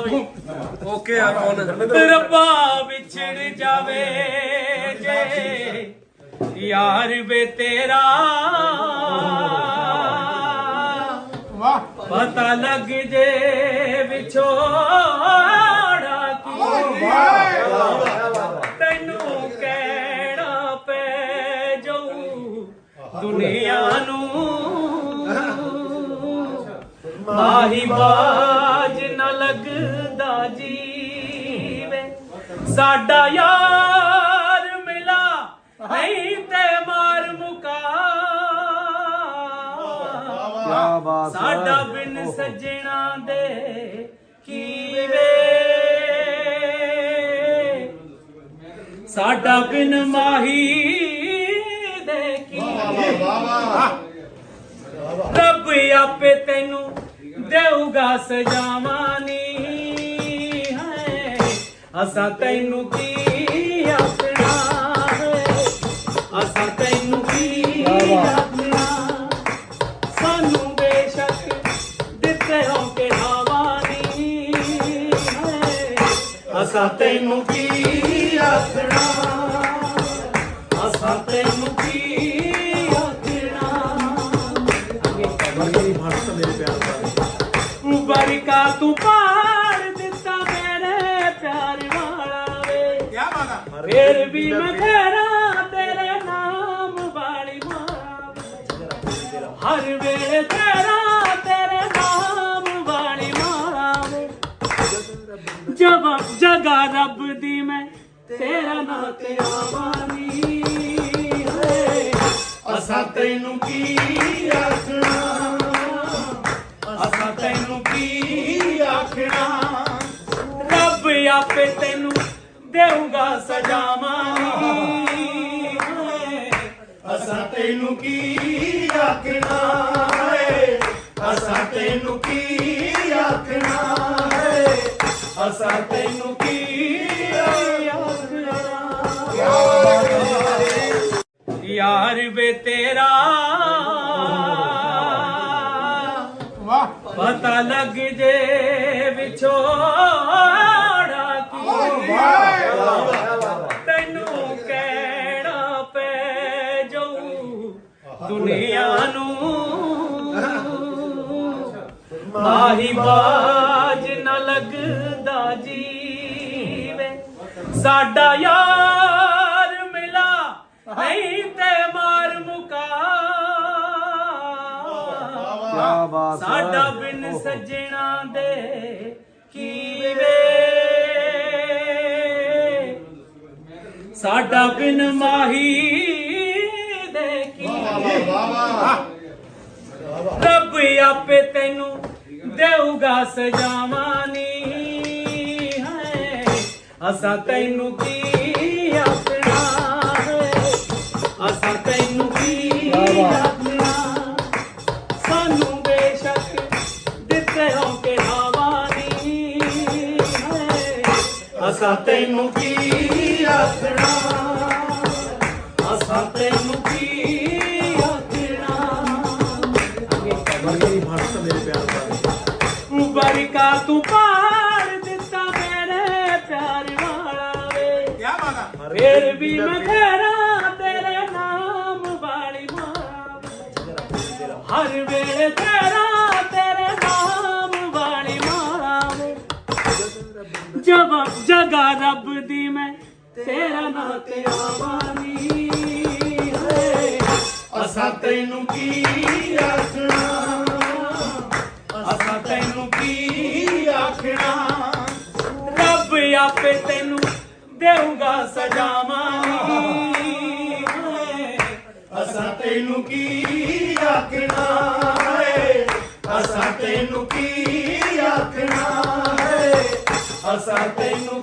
ਆ ਕੌਣ ਰੱਬਾ ਵਿਛੜ ਜਾਵੇ ਜੇ। ਯਾਰ ਵੇ ਤੇਰਾ। ਵਾਹ। ਪਤਾ ਲੱਗ ਜੇ ਵਿਛੋੜਾ ਕੀ ਤੈਨੂੰ ਕਹਿਣਾ ਪੈ ਜਾਊ। ਦੁਨੀਆ ਨੂੰ ਮਾਹੀ ਬਾਜ ਨਾ ਲੱਗਦਾ ਜੀਵੇ। ਸਾਡਾ ਯਾਰ ਮਿਲਾ ਨਹੀਂ ਤੇ ਮਾਰ ਮੁਕਾ। ਕਿਆ ਬਾਤ ਸਾਡਾ ਬਿਨ ਸੱਜਣਾ ਦੇ ਕੀਵੇ। ਸਾਡਾ ਬਿਨ ਮਾਹੀ ਦੇ ਕੀਵੇ। ਰੱਬ ਆਪੇ ਤੈਨੂੰ ਦੇਊਗਾ ਸਜਾਵਾਨੀ ਹੈ ਅਸਾਂ ਤੈਨੂੰ ਕੀ ਆਖਣਾ ਅਸਾਂ ਤੈਨੂੰ ਕੀ ਆਖਣਾ ਸਾਨੂੰ ਬੇਸ਼ੱਕ ਦਿੱਤੇ ਹੋ ਕੇ ਹਵਾਨੀ ਹੈ। ਅਸਾਂ ਤੈਨੂੰ ਕੀ ਆਖਣਾ ਅਸਾਂ ਤੈਨੂੰ ਫੇਰ ਵੀ ਮੈਂ ਖੈਰਾ ਤੇਰੇ ਨਾਮ ਵਾਲੀ ਮਾਂ। ਹਰ ਵੇਲੇ ਤੇਰਾ ਤੇਰੇ ਨਾਮ ਵਾਲੀ ਮਾਂ। ਵੇ ਜਬ ਜਗਾ ਰੱਬ ਦੀ ਮੈਂ ਤੇਰਾ ਨਾਂ ਤੇ ਆਵਾਨੀ ਹੈ। ਅਸਾਂ ਤੈਨੂੰ ਕੀ ਆਖਣਾ? ਅਸਾਂ ਤੈਨੂੰ ਕੀ ਆਖਣਾ? ਰੱਬ ਆਪੇ ਤੈਨੂੰ ਦੇਊਗਾ ਸਜਾਵਾਂ। ਅਸਾਂ ਤੈਨੂੰ ਕੀ ਆਖਣਾ ਏ ਅਸਾਂ ਤੈਨੂੰ ਕੀ ਆਖਣਾ ਏ ਅਸਾਂ ਤੈਨੂੰ ਕੀ ਆਖਣਾ ਯਾਰ ਵੇ ਤੇਰਾ ਵਾਹ। ਪਤਾ ਲੱਗ ਜੇ ਵਿਛੋੜਾ। ਤੈਨੂੰ ਕਹਿਣਾ ਪੈ ਜਾਊ ਦੁਨੀਆ ਨੂੰ ਆਹੀ ਬਾਜ ਨਾ ਲੱਗਦਾ ਜੀਵੇ ਸਾਡਾ ਯਾਰ ਮਿਲਾ ਨਹੀਂ ਤੇ ਮਾਰ ਮੁਕਾ ਸਾਡਾ ਬਿਨ ਸੱਜਣਾ ਦੇ ਕੀ ਵੇ ਸਾਡਾ ਬਿਨ ਮਾਹੀ ਦੇ ਕੀਵੇ ਰੱਬ ਆਪੇ ਤੈਨੂੰ ਦੇਊਗਾ ਸਜਾਵਾਨੀ ਹੈ ਅਸਾਂ ਤੈਨੂੰ ਕੀ ਆਖਣਾ ਹੈ? ਅਸਾਂ ਅਸਾਂ ਤੈਨੂੰ ਕੀ ਆਖਣਾ? ਅਸਾਂ ਤੈਨੂੰ ਕੀ ਆਖਣਾ? ਮੇਰੇ ਪਿਆਰ ਦਾ ਬਰਕਾ ਤੂੰ ਪਾੜ ਦਿੱਤਾ ਮੇਰੇ ਪਿਆਰ ਵਾਲਾ ਵੇ। ਕੀ ਬਾਤ ਫੇਰ ਵੀ ਮੈਂ ਖੈਰਾ ਤੇਰੇ ਨਾਮ ਵਾਲੀ ਮਾਂ। ਹਰ ਵੇਲੇ ਤੇਰਾ ਤੇਰੇ ਰੱਬ ਦੀ ਮੈਂ ਤੇਰਾ ਨਾਂ ਤੇ ਆਵਾਨੀ ਅਸਾਂ ਤੈਨੂੰ ਕੀ ਆਖਣਾ? ਅਸਾਂ ਤੈਨੂੰ ਕੀ ਆਖਣਾ? ਰੱਬ ਆਪੇ ਤੈਨੂੰ ਦੇਊਗਾ ਸਜਾਵਾਂ। ਅਸਾਂ ਤੈਨੂੰ ਕੀ ਆਖਣਾ? ਅਸਾਂ ਤੈਨੂੰ ਕੀ ਆਖਣਾ? ਅਸਾਂ ਤੈਨੂੰ